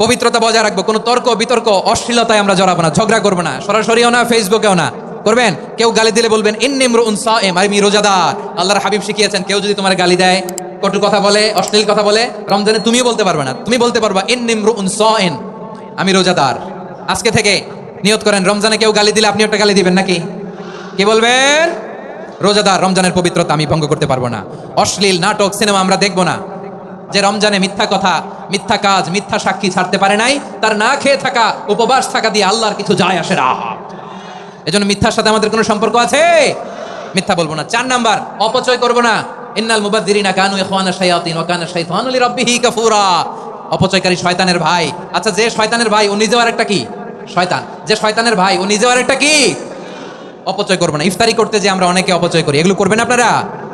পবিত্রতা বজায় রাখব, কোনো তর্ক, বিতর্ক, অশ্লীলতায় আমরা জড়াবো না, ঝগড়া করব না, সরাসরিও না ফেসবুকেও না। করবেন? কেউ গালি দিলে বলবেন ইন্নিমরু উনসা এম আমি রোজাদার, আল্লাহর হাবিব শিখিয়েছেন, কেউ যদি তোমার গালি দেয়, কটু কথা বলে, অশ্লীল কথা বলে, রমজানে তুমিও বলতে পারবে না, তুমি বলতে পারবা ইন্নিমরু উনসা এন আমি রোজাদার। আজকে থেকে নিয়ত করেন, রমজানে কেউ গালি দিলে আপনি একটা গালি দিবেন নাকি? কি বলবেন? রোজাদার, রমজানের পবিত্রতা আমি ভঙ্গ করতে পারব না। অশ্লীল, নাটক, সিনেমা আমরা দেখব না। যে রমজানে মিথ্যা কথা, মিথ্যা কাজ, মিথ্যা সাক্ষী ছাড়তে পারে নাই, তার না খেয়ে থাকা, উপবাস থাকা দিয়ে আল্লাহর কিছু যায় আসে না। এজন্য মিথ্যার সাথে আমাদের কোনো সম্পর্ক আছে? মিথ্যা বলব না। চার নাম্বার, অপচয় করব না। ইন্নাল মুবাদ্দিরিনা কানু ইখওয়ানা শায়াতিন ওয়া কানা শাইতানু লিরাব্বিহি কাফুরা। অপচয়কারী শয়তানের ভাই। আচ্ছা যে শয়তানের ভাই, ও নিজেও আরেকটা কি? শয়তান। যে শয়তানের ভাই, ও নিজেও আরেকটা কি? অপচয় করব না। ইফতারি করতে যে আমরা অনেকে অপচয় করি। এগুলো করবেন আপনারা?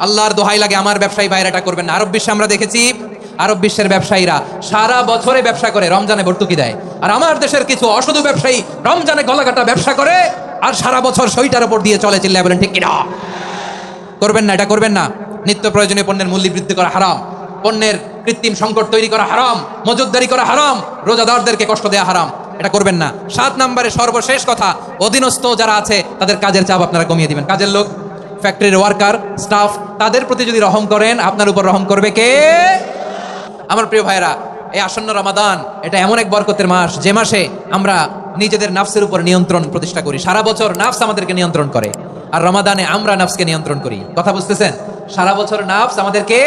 আল্লাহর দোহাই লাগে আমার ব্যবসায়ী বাইরে এটা করবেন না। আরব বিশ্বে আমরা দেখেছি, আরব বিশ্বের ব্যবসায়ীরা সারা বছরে ব্যবসা করে, রমজানে ভর্তুকি দেয়। আর আমার দেশের কিছু অসাধু ব্যবসায়ী রমজানে গলাকাটা ব্যবসা করে আর সারা বছর সইটার উপর দিয়ে চলে, চিল্লায় বলেন, ঠিক কিনা? করবেন না, এটা করবেন না। নিত্য প্রয়োজনীয় পণ্যের মূল্য বৃদ্ধি করা হারাম। পণ্যের কৃত্রিম সংকট তৈরি করা হারাম। মজুদদারি করা হারাম। রোজাদারদেরকে কষ্ট দেওয়া হারাম। এটা করবেন না। সাত নম্বরে সর্বশেষ কথা, অধীনস্থ যারা আছে, তাদের কাজের চাপ আপনারা কমিয়ে দিবেন। কাজের লোক ফ্যাক্টরির ওয়ার্কার স্টাফ তাদের প্রতি যদি রহম করেন, আপনার উপর রহম করবে কে? আমার প্রিয় ভাইরা এই আসন্ন রমাদান, এটা এমন এক বরকতের মাস, যে মাসে আমরা নিজেদের নাফসের উপর নিয়ন্ত্রণ প্রতিষ্ঠা করি। সারা বছর নাফস আমাদেরকে নিয়ন্ত্রণ করে। আর রমাদানে আমরা নাফসকে নিয়ন্ত্রণ করি। কথা বুঝতেছেন? সারা বছর নাফস আমাদেরকে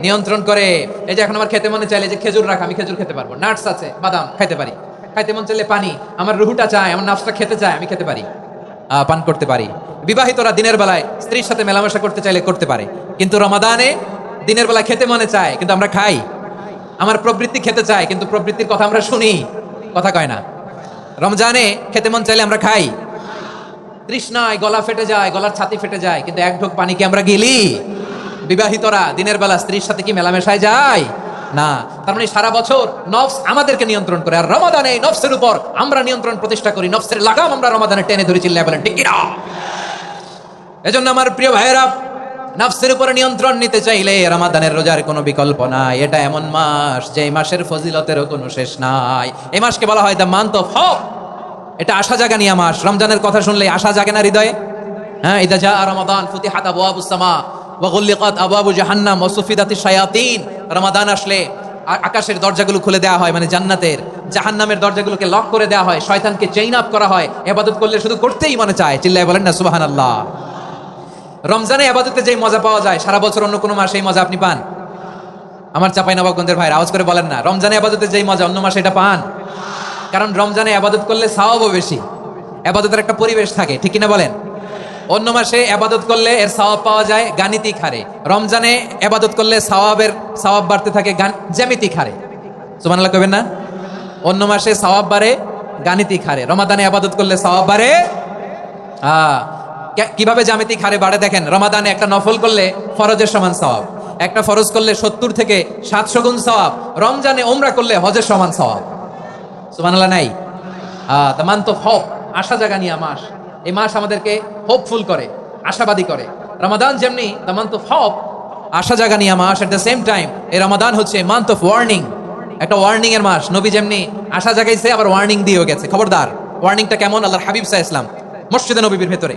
নিয়ন্ত্রণ করে। এই যে এখন আমার খেতে মনে চাইলে যে খেজুর রাখা, আমি খেজুর খেতে পারব। নাটস আছে, বাদাম খাইতে পারি। খাইতে মন চাইলে পানি। আমার রুহুটা চায়, আমার নাফসটা খেতে চায়, আমি খেতে পারি। পান করতে পারি। বিবাহিতরা দিনের বেলায় স্ত্রীর সাথে মেলামেশা করতে চাইলে করতে পারে। কিন্তু রমাদানে দিনের বেলায় খেতে মনে চায়, কিন্তু আমরা খাই। আমার প্রবৃত্তি খেতে চায়, কিন্তু প্রবৃত্তির কথা আমরা শুনি। কথা কয় না। রমজানে খেতে মন চাইলে আমরা খাই। তৃষ্ণায় গলা ফেটে যায়, গলার ছাতি ফেটে যায়, কিন্তু এক ঢোক পানি কি আমরা গেলি। বিবাহিতরা দিনের বেলা স্ত্রীর সাথে কি মেলামেশায় যায়? না। তার মানে সারা বছর নফস আমাদেরকে নিয়ন্ত্রণ করে, আর রমাদানে নফসের উপর আমরা নিয়ন্ত্রণ প্রতিষ্ঠা করি। নফসের লাগাম আমরা রমাদানে টেনে ধরেছি চিল্লায় বলেন, ঠিক এজন্য আমার প্রিয় ভাইয়েরা, নাফসের উপরে নিয়ন্ত্রণ নিতে চাইলে রমাদানের রোজার কোনো বিকল্প নাই। এটা এমন মাস, যে মাসের ফজিলতেরও কোনো শেষ নাই। এই মাসকে বলা হয় দ্য মান্থ অফ হপ এটা আশা জাগানিয়া মাস। রমজানের কথা শুনলে আশা জাগে না হৃদয়ে? হ্যাঁ ইদা যা রমাদান সামা, ওয়া গুল্লিকাত আবওয়াবু জাহান্নাম, ওয়া সুফিদাতিশ শায়াতিন। রমাদান আসলে আকাশের দরজাগুলো খুলে দেওয়া হয় মানে জান্নাতের, জাহান্নামের দরজাগুলোকে লক করে দেওয়া হয়, শয়তানকে চেইন আপ করা হয়। ইবাদত করলে শুধু করতেই মনে চায়। চিল্লায় বলেন না, সুবহানাল্লাহ। রমজানে আবাদতে যেই মজা পাওয়া যায়, সারা বছর অন্য কোনো মাসে এই মজা আপনি পান? আমার চাপাই নবাবগঞ্জের ভাই আওয়াজ করে বলেন না, রমজানে আবাদতে যেই মজা, অন্য মাসে এটা পান? কারণ রমজানে আবাদত করলে সাওয়াবও বেশি। আবাদতের একটা পরিবেশ থাকে, ঠিক কিনা বলেন? অন্য মাসে আবাদত করলে এর সওয়াব পাওয়া যায় গাণিতিক হারে। রমজানে আবাদত করলে সওয়াবের, সওয়াব বাড়তে থাকে, গান- জ্যামিতিক হারে। সুবহানাল্লাহ কবেন না? অন্য মাসে সওয়াব বাড়ে গাণিতিক হারে। রমাদানে আবাদত করলে সওয়াব বাড়ে কে- কীভাবে জ্যামিতিক হারে বাড়ে দেখেন, রমাদানে একটা নফল করলে ফরজের সমান সওয়াব, একটা ফরজ করলে সত্তর থেকে সাতশো গুণ সওয়াব, রমজানে ওমরা করলে হজের সমান সওয়াব। সুবহানাল্লাহ, নাই? মান্থ অফ হোপ আশা জাগানিয়া মাস। এই মাস আমাদেরকে হোপফুল করে, আশাবাদী করে। রমাদান যেমনি মান্থ অফ হপ আশা জাগানিয়া মাস। এট দ্য সেম টাইম এই রমাদান হচ্ছে মান্থ অফ ওয়ার্নিং একটা ওয়ার্নিং এর মাস। নবী যেমনি আশা জাগাইছে, আবার ওয়ার্নিং দিয়েও গেছে। খবরদার ওয়ার্নিংটা কেমন? আল্লাহ হাবিব সাহা ইসলাম, মসজিদে নবীর ভেতরে।